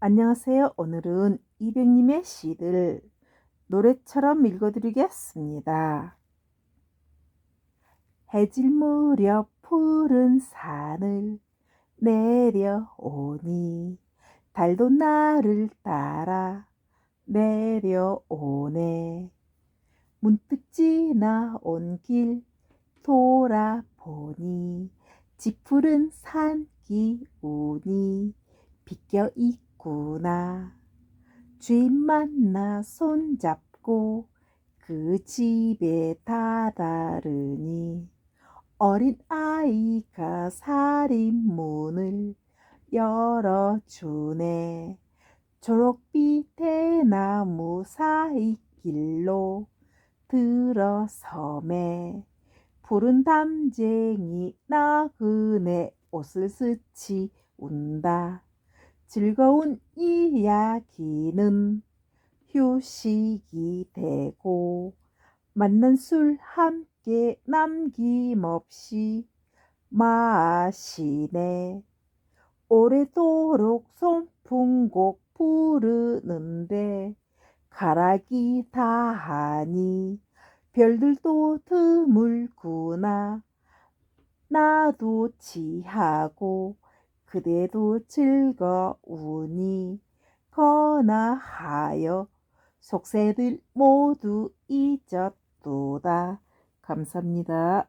안녕하세요. 오늘은 이백님의 시를 노래처럼 읽어드리겠습니다. 해질 무렵 푸른 산을 내려오니 달도 나를 따라 내려오네. 문득 지나온 길 돌아보니 지푸른 산 기운이 비껴 있 구나. 주인 만나 손잡고 그 집에 다다르니 어린 아이가 살인문을 열어주네. 초록빛 대나무 사이 길로 들어서매 푸른 담쟁이 나그네 옷을 스치 운다. 즐거운 이야기는 휴식이 되고 만난 술 함께 남김없이 마시네. 오래도록 손풍곡 부르는데 가락이 다하니 별들도 드물구나. 나도 취하고 그대도 즐거우니 거나하여 속세들 모두 잊었도다. 감사합니다.